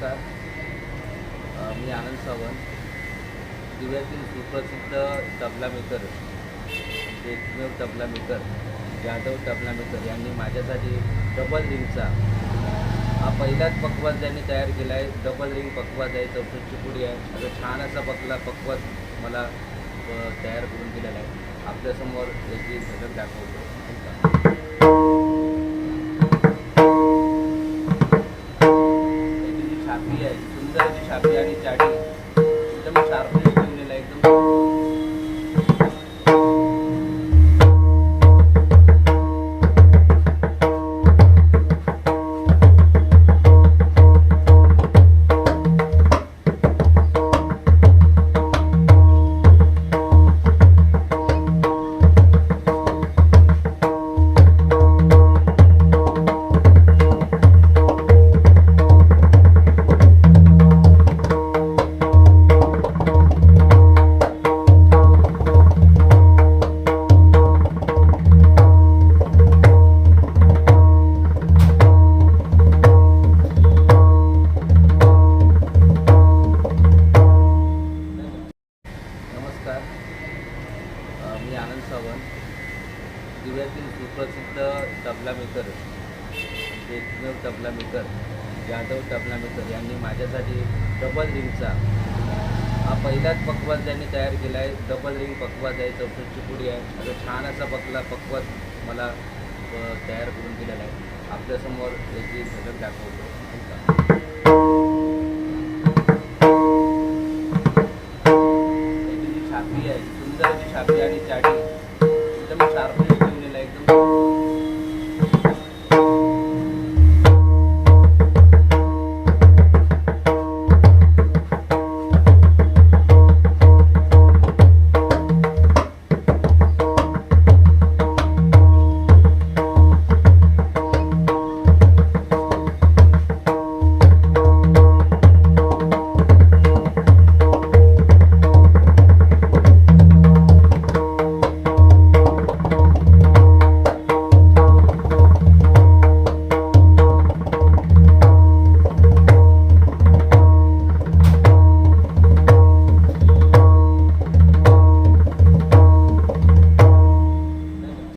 नमस्कार. मी आनंद सावंत. दिव्यातील सुप्रसिद्ध तबला मेकर एकमेव तबला मेकर जाधव तबला मेकर यांनी माझ्यासाठी डबल रिंगचा हा पहिलाच पकवाज त्यांनी तयार केला आहे. डबल रिंग पकवाज आहे चौथीची पुडी आहे. असा छान असा पकला पकवाज मला तयार करून दिलेला आहे. आपल्यासमोर याची झलक दाखवतो. छापी आहे. सुंदर अशी छापी आणि चाटी एकदम शार्पनेस बनलेला आहे एकदम नमस्कार. मी आनंद सावंत. दिव्यातील सुप्रसिद्ध तबला मेकर एकमेव तबला मेकर जाधव तबला मेकर यांनी माझ्यासाठी डबल रिंगचा हा पहिलाच पकवाज त्यांनी तयार केला आहे. डबल रिंग पकवाज आहे चौथीची पुडी आहे. असं छान असा पकला पकवाज मला तयार करून दिलेला आहे. आपल्यासमोर याची झलक दाखवतो. हो छापरी आहे. सुंदर अशी छापरी आणि चाटी. एकदम शार्पनेस ठेवलेला एकदम.